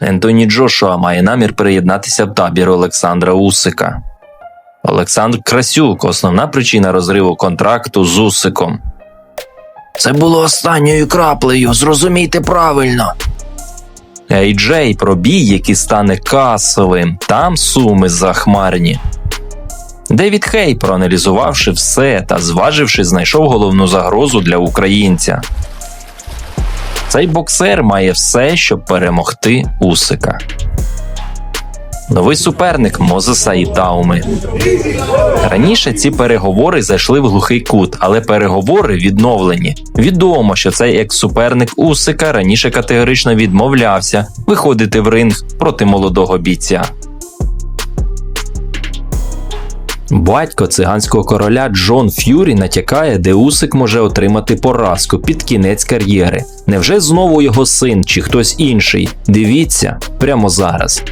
Ентоні Джошуа має намір приєднатися в табір Олександра Усика. Олександр Красюк основна причина розриву контракту з Усиком. Це було останньою краплею, зрозумійте правильно. Ей Джей про бій, який стане касовим, там суми захмарні. Девід Хей, проаналізувавши все та зваживши, знайшов головну загрозу для українця. Цей боксер має все, щоб перемогти Усика. Новий суперник Мозеса і Тауми. Раніше ці переговори зайшли в глухий кут, але переговори відновлені. Відомо, що цей екс-суперник Усика раніше категорично відмовлявся виходити в ринг проти молодого бійця. Батько циганського короля Джон Ф'юрі натякає, де Усик може отримати поразку під кінець кар'єри. Невже знову його син чи хтось інший? Дивіться прямо зараз.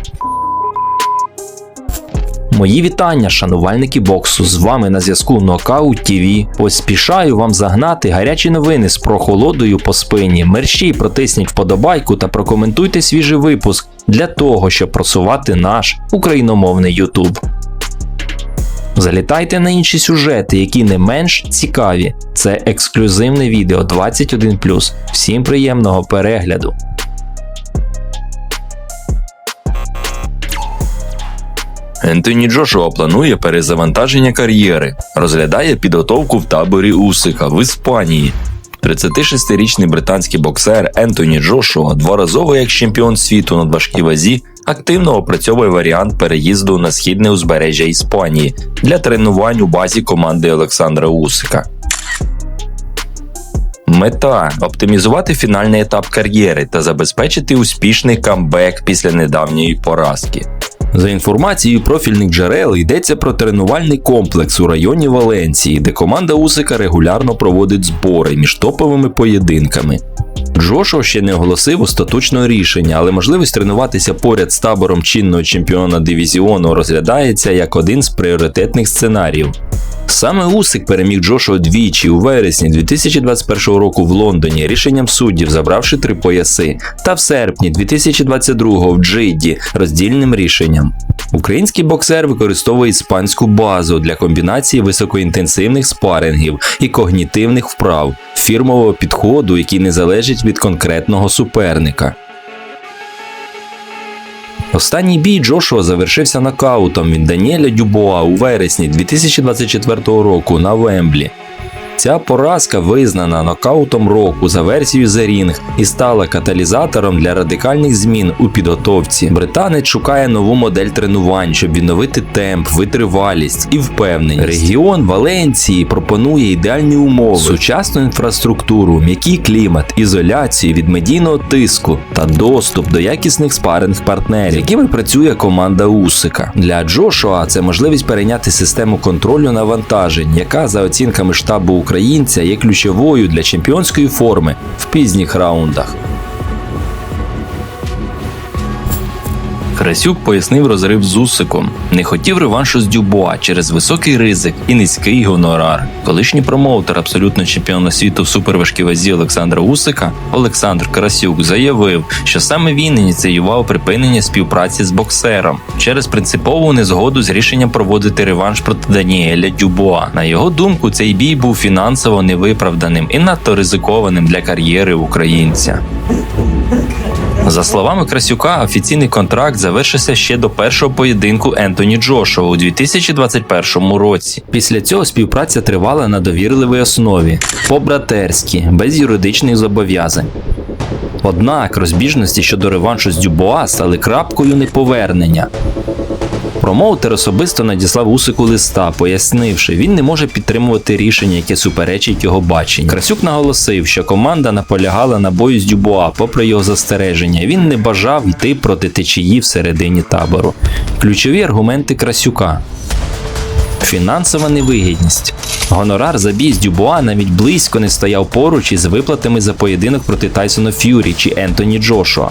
Мої вітання, шанувальники боксу. З вами на зв'язку Нокаут ТВ. Поспішаю вам загнати гарячі новини з прохолодою по спині. Мерщій протисніть вподобайку та прокоментуйте свіжий випуск для того, щоб просувати наш україномовний YouTube. Залітайте на інші сюжети, які не менш цікаві. Це ексклюзивне відео 21. Всім приємного перегляду. Ентоні Джошуа планує перезавантаження кар'єри, розглядає підготовку в таборі Усика в Іспанії. 36-річний британський боксер Ентоні Джошуа, дворазовий як чемпіон світу на важкій вазі, активно опрацьовує варіант переїзду на східне узбережжя Іспанії для тренувань у базі команди Олександра Усика. Мета оптимізувати фінальний етап кар'єри та забезпечити успішний камбек після недавньої поразки. За інформацією профільних джерел йдеться про тренувальний комплекс у районі Валенції, де команда Усика регулярно проводить збори між топовими поєдинками. Джошуа ще не оголосив остаточного рішення, але можливість тренуватися поряд з табором чинного чемпіона дивізіону розглядається як один з пріоритетних сценаріїв. Саме Усик переміг Джошуа двічі у вересні 2021 року в Лондоні рішенням суддів, забравши три пояси, та в серпні 2022 в Джидді роздільним рішенням. Український боксер використовує іспанську базу для комбінації високоінтенсивних спарингів і когнітивних вправ, фірмового підходу, який не залежить від конкретного суперника. Останній бій Джошуа завершився нокаутом від Даніеля Дюбоа у вересні 2024 року на Вемблі. Ця поразка визнана нокаутом року за версією The Ring і стала каталізатором для радикальних змін у підготовці. Британець шукає нову модель тренувань, щоб відновити темп, витривалість і впевненість. Регіон Валенції пропонує ідеальні умови, сучасну інфраструктуру, м'який клімат, ізоляцію від медійного тиску та доступ до якісних спаринг партнерів, якими працює команда Усика. Для Джошуа це можливість перейняти систему контролю навантажень, яка за оцінками штабу українця є ключовою для чемпіонської форми в пізніх раундах. Красюк пояснив розрив з Усиком. Не хотів реваншу з Дюбуа через високий ризик і низький гонорар. Колишній промоутер абсолютно чемпіона світу в суперважкій вазі Олександра Усика Олександр Красюк заявив, що саме він ініціював припинення співпраці з боксером через принципову незгоду з рішенням проводити реванш проти Даніеля Дюбуа. На його думку, цей бій був фінансово невиправданим і надто ризикованим для кар'єри українця. За словами Красюка, офіційний контракт завершився ще до першого поєдинку Ентоні Джошуа у 2021 році. Після цього співпраця тривала на довірливій основі, по-братерськи, без юридичних зобов'язань. Однак розбіжності щодо реваншу з Дюбоа стали крапкою неповернення. Промоутер особисто надіслав Усику листа, пояснивши, він не може підтримувати рішення, яке суперечить його баченню. Красюк наголосив, що команда наполягала на бою з Дюбуа, попри його застереження. Він не бажав йти проти течії всередині табору. Ключові аргументи Красюка. Фінансова невигідність. Гонорар за бій з Дюбуа навіть близько не стояв поруч із виплатами за поєдинок проти Тайсона Ф'юрі чи Ентоні Джошуа.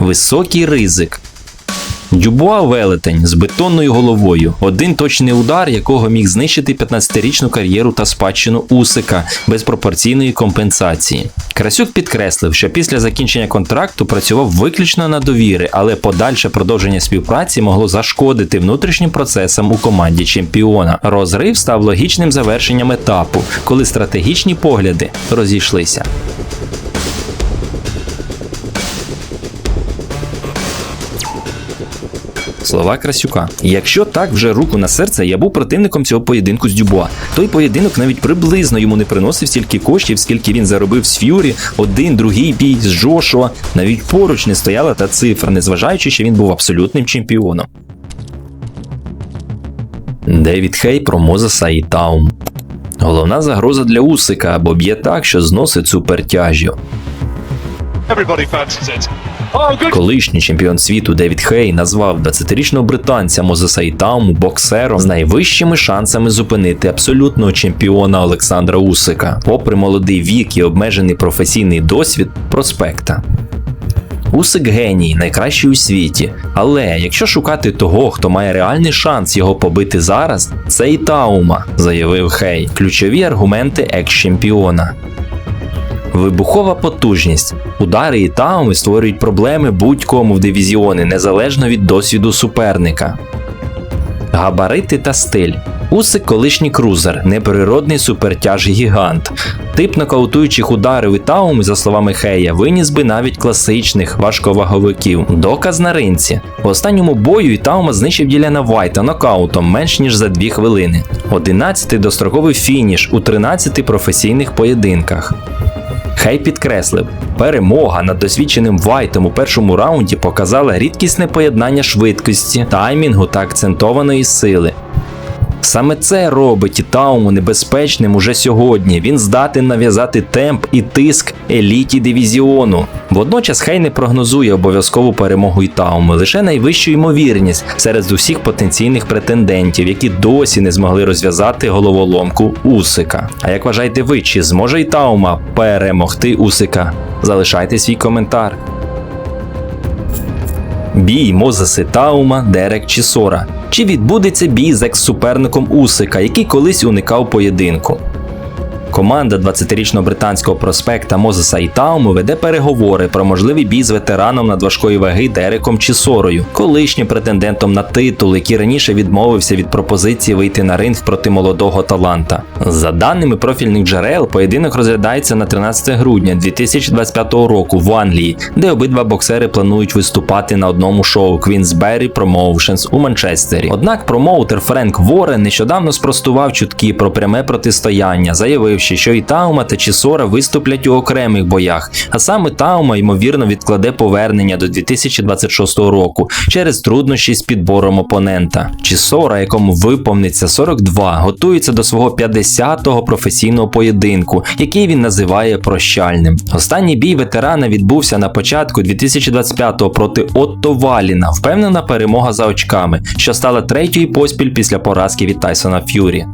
Високий ризик. Дюбуа велетень з бетонною головою. Один точний удар, якого міг знищити 15-річну кар'єру та спадщину Усика без пропорційної компенсації. Красюк підкреслив, що після закінчення контракту працював виключно на довіри, але подальше продовження співпраці могло зашкодити внутрішнім процесам у команді чемпіона. Розрив став логічним завершенням етапу, коли стратегічні погляди розійшлися. Слова Красюка. Якщо так вже руку на серце, я був противником цього поєдинку з Дюбуа. Той поєдинок навіть приблизно йому не приносив стільки коштів, скільки він заробив з Ф'юрі, один, другий бій з Джошуа. Навіть поруч не стояла та цифра, незважаючи, що він був абсолютним чемпіоном. Девід Хей про Мозеса і Таум. Головна загроза для Усика, бо б'є так, що зносить супертяжю. Everybody fancies it. Колишній чемпіон світу Девід Хей назвав 20-річного британця Мозеса Ітауму боксером з найвищими шансами зупинити абсолютного чемпіона Олександра Усика, попри молодий вік і обмежений професійний досвід проспекта. Усик геній, найкращий у світі. Але якщо шукати того, хто має реальний шанс його побити зараз, це Ітаума, заявив Хей. Ключові аргументи екс-чемпіона. Вибухова потужність. Удари і тауми створюють проблеми будь-кому в дивізіони, незалежно від досвіду суперника. Габарити та стиль. Усик колишній крузер, неприродний супертяж гігант. Тип нокаутуючих ударів і тауми, за словами Хея, виніс би навіть класичних важковаговиків. Доказ на ринці. В останньому бою Ітаума знищив Діляна Вайта нокаутом менш ніж за 2 хвилини. 11-й достроковий фініш у 13 професійних поєдинках. Хей підкреслив, перемога над досвідченим Вайтом у першому раунді показала рідкісне поєднання швидкості, таймінгу та акцентованої сили. Саме це робить Ітауму небезпечним уже сьогодні. Він здатен нав'язати темп і тиск еліті дивізіону. Водночас Хей не прогнозує обов'язкову перемогу Ітауми, лише найвищу ймовірність серед усіх потенційних претендентів, які досі не змогли розв'язати головоломку Усика. А як вважаєте ви, чи зможе Ітаума перемогти Усика? Залишайте свій коментар. Бій Мозеси Таума, Дерек Чісора. Чи відбудеться бій з екс-суперником Усика, який колись уникав поєдинку? Команда 20-річного британського проспекта Мозеса і Тауму веде переговори про можливий бій з ветераном надважкої ваги Дереком Чісорою, колишнім претендентом на титул, який раніше відмовився від пропозиції вийти на ринг проти молодого таланта. За даними профільних джерел, поєдинок розглядається на 13 грудня 2025 року в Англії, де обидва боксери планують виступати на одному шоу Queensberry Promotions у Манчестері. Однак промоутер Френк Ворен нещодавно спростував чутки про пряме протистояння, заявивши, що і Таума та Чісора виступлять у окремих боях, а саме Таума ймовірно відкладе повернення до 2026 року через труднощі з підбором опонента. Чісора, якому виповниться 42, готується до свого 50-го професійного поєдинку, який він називає прощальним. Останній бій ветерана відбувся на початку 2025-го проти Отто Валіна. Впевнена перемога за очками, що стала третьою поспіль після поразки від Тайсона Ф'юрі.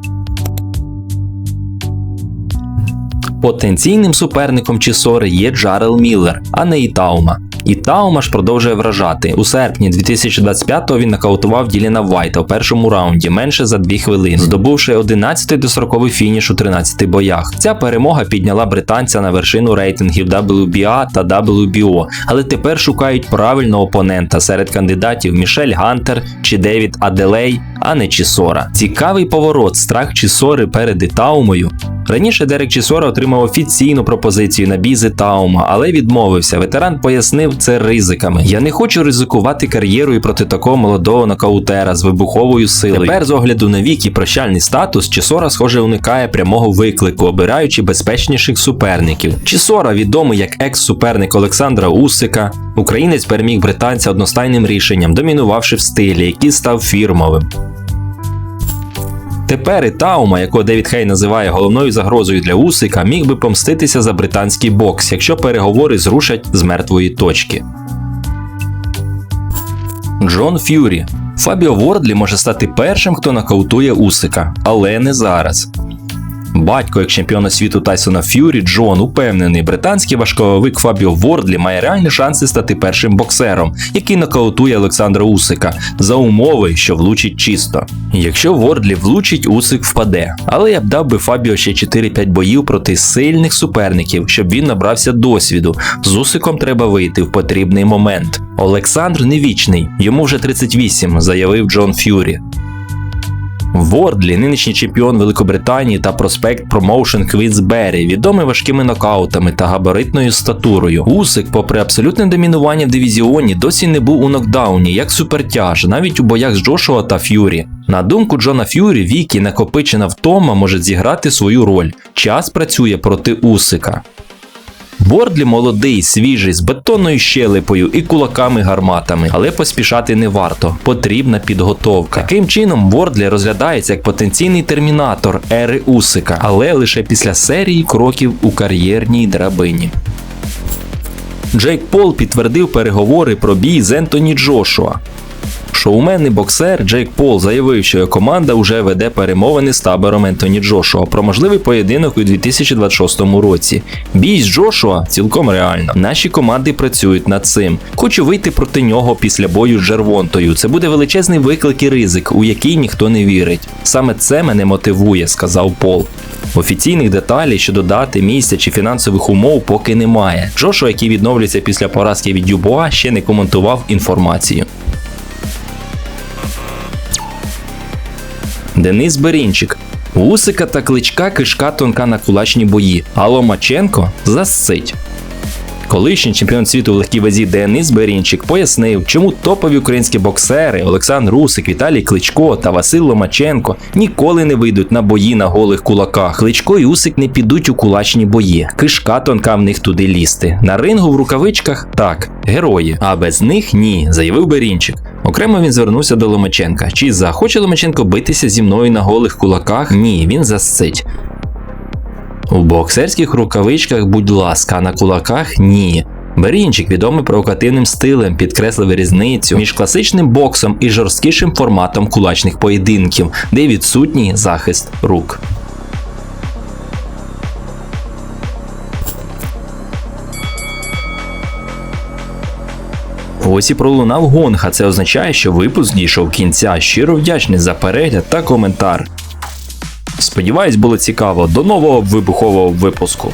Потенційним суперником Чісори є Джарел Міллер, а не Ітаума. Ітаума ж продовжує вражати. У серпні 2025-го він нокаутував Діліна Вайта у першому раунді менше за 2 хвилини, здобувши 11-й достроковий фініш у 13 боях. Ця перемога підняла британця на вершину рейтингів WBA та WBO, але тепер шукають правильного опонента серед кандидатів Мішель Гантер чи Девід Аделей, а не Чісора. Цікавий поворот, страх Чісори перед Ітаумою. Раніше Дерек Чісора отримав офіційну пропозицію на бій з Ітаума, але відмовився. Ветеран пояснив це ризиками. Я не хочу ризикувати кар'єрою проти такого молодого нокаутера з вибуховою силою. Тепер з огляду на вік і прощальний статус, Чісора, схоже, уникає прямого виклику, обираючи безпечніших суперників. Чісора відомий як екс-суперник Олександра Усика. Українець переміг британця одностайним рішенням, домінувавши в стилі, який став фірмовим. Тепер і Таума, якого Девід Хей називає головною загрозою для Усика, міг би помститися за британський бокс, якщо переговори зрушать з мертвої точки. Джон Ф'юрі. Фабіо Вордлі може стати першим, хто нокаутує Усика, але не зараз. Батько як чемпіона світу Тайсона Ф'юрі Джон упевнений, британський важковик Фабіо Вордлі має реальні шанси стати першим боксером, який нокаутує Олександра Усика за умови, що влучить чисто. Якщо Вордлі влучить, Усик впаде. Але я б дав би Фабіо ще 4-5 боїв проти сильних суперників, щоб він набрався досвіду. З Усиком треба вийти в потрібний момент. Олександр не вічний, йому вже 38, заявив Джон Ф'юрі. Вордлі, нинішній чемпіон Великобританії та проспект Промоушен Квінсбері, відомий важкими нокаутами та габаритною статурою. Усик, попри абсолютне домінування в дивізіоні, досі не був у нокдауні, як супертяж, навіть у боях з Джошуа та Ф'юрі. На думку Джона Ф'юрі, вік і накопичена втома може зіграти свою роль. Час працює проти Усика. Бордлі молодий, свіжий, з бетонною щелепою і кулаками-гарматами, але поспішати не варто. Потрібна підготовка. Таким чином, Бордлі розглядається як потенційний термінатор ери Усика, але лише після серії кроків у кар'єрній драбині. Джейк Пол підтвердив переговори про бій з Ентоні Джошуа. Шоумен і боксер Джейк Пол заявив, що його команда вже веде перемовини з табором Ентоні Джошуа про можливий поєдинок у 2026 році. Бій з Джошуа цілком реально. Наші команди працюють над цим. Хочу вийти проти нього після бою з Жервонтою. Це буде величезний виклик і ризик, у який ніхто не вірить. Саме це мене мотивує, сказав Пол. Офіційних деталей щодо дати, місця чи фінансових умов поки немає. Джошуа, який відновлюється після поразки від Дюбуа, ще не коментував інформацію. Денис Берінчик. Усика та кличка кишка тонка на кулачні бої, а Ломаченко засить. Колишній чемпіон світу в легкій вазі Денис Берінчик пояснив, чому топові українські боксери Олександр Усик, Віталій Кличко та Василь Ломаченко ніколи не вийдуть на бої на голих кулаках. Кличко і Усик не підуть у кулачні бої. Кишка тонка в них туди лізти. На рингу в рукавичках так, герої, а без них ні, заявив Берінчик. Окремо він звернувся до Ломаченка. Чи захоче Ломаченко битися зі мною на голих кулаках? Ні, він засцить. У боксерських рукавичках, будь ласка, а на кулаках ні. Берінчик відомий провокативним стилем, підкреслив різницю між класичним боксом і жорсткішим форматом кулачних поєдинків, де відсутній захист рук. Ось і пролунав гонг, а це означає, що випуск дійшов кінця. Щиро вдячний за перегляд та коментар. Сподіваюсь, було цікаво. До нового вибухового випуску.